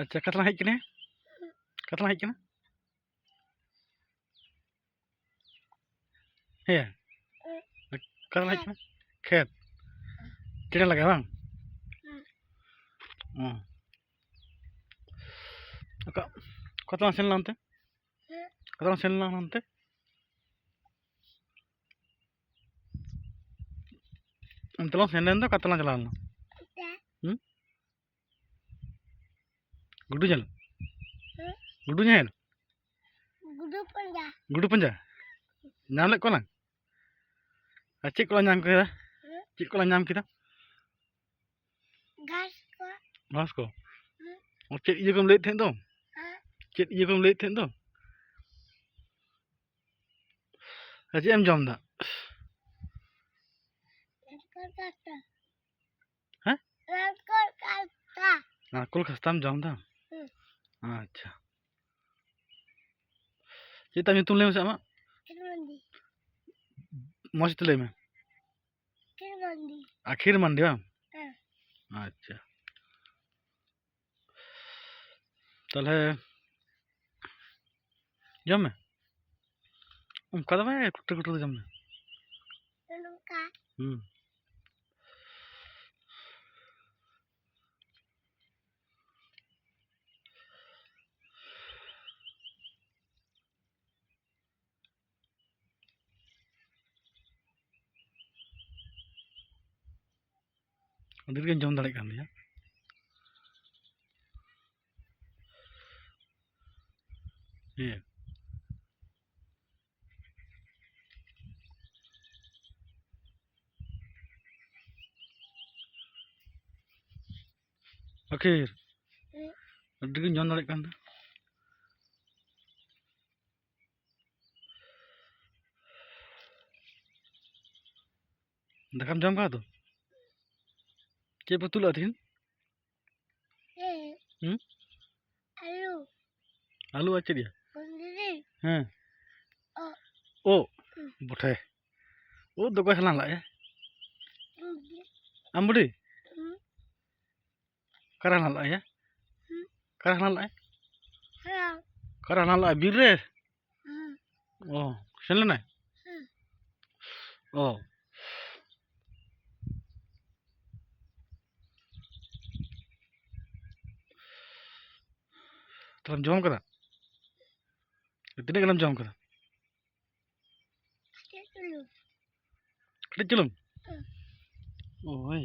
ᱟᱪᱪᱷᱟ ᱚᱠᱟ ᱛᱮᱞᱟᱝ ᱦᱮᱡ ᱠᱟᱱᱟ ᱚᱠᱟ ᱛᱮᱞᱟᱝ ᱦᱮᱡ ᱠᱟᱱᱟ ᱦᱮᱸ ᱚᱠᱟ ᱛᱮᱞᱟᱝ ᱦᱮᱡ ᱠᱟᱱᱟ ᱠᱷᱮᱛ ᱪᱮᱬᱮ ᱞᱟᱜᱟ ᱵᱟᱝ ᱚ ᱚᱠᱟ ᱚᱠᱟ ᱛᱮᱞᱟᱝ ᱥᱮᱱ ᱞᱮᱱᱟ ᱚᱱᱛᱮ ᱚᱠᱟ ᱛᱮᱞᱟᱝ ᱥᱮᱱ ᱞᱮᱱᱟ ᱚᱱᱛᱮ ᱚᱱᱛᱮ ᱞᱟᱝ ᱥᱮᱱ ᱞᱮᱱ ᱫᱚ ᱚᱠᱟ ᱛᱮᱞᱟᱝ ᱪᱟᱞᱟᱣ ᱞᱮᱱᱟ गुड्डू जान गुड्डू जान गुड्डू पंजा गुड्डू पंजा nhám lại con lằng à chết con nhám kia chị con nhám kia đó gasco gasco ông chết yêu con lết thế đâu chết yêu con lết thế đâu à chị em chồng đó Hả? Kolkata. À, Kolkata em chồng đó. আচ্ছা। যেটা আমি তুললে মশা আমা মশা তুলে মে আখির মান্ডি হ্যাঁ। আচ্ছা। তাহলে জমে উম কদমে কুটতে কুটতে জমে হুম। ᱟᱹᱰᱤ ᱨᱮᱜᱮᱧ ᱡᱚᱢ ᱫᱟᱲᱮᱭᱟᱜ ᱠᱟᱱ ᱜᱮᱭᱟ ᱦᱮᱸ ᱟᱹᱠᱷᱤᱨ ᱦᱩᱸ। ᱟᱹᱰᱤ ᱜᱤᱧ ᱡᱚᱢ ᱫᱟᱲᱮᱭᱟᱜ ᱠᱟᱱ ᱫᱚ ᱫᱟᱠᱟᱢ ᱡᱚᱢ ᱠᱟᱜᱼᱟ ᱛᱚ কে পুতুল আদিন আলু। আলু আছে দিয়া। হ্যাঁ। ও। বটে। ও দোকা খেলা লাগে আমি কারা হানা লাগে কারা হানা লাগে কারা হানা লাগে বীর রে? ও শুনলে না ও। তাহলে জম করা তিনে গেলাম জম করা হুম। ও ভাই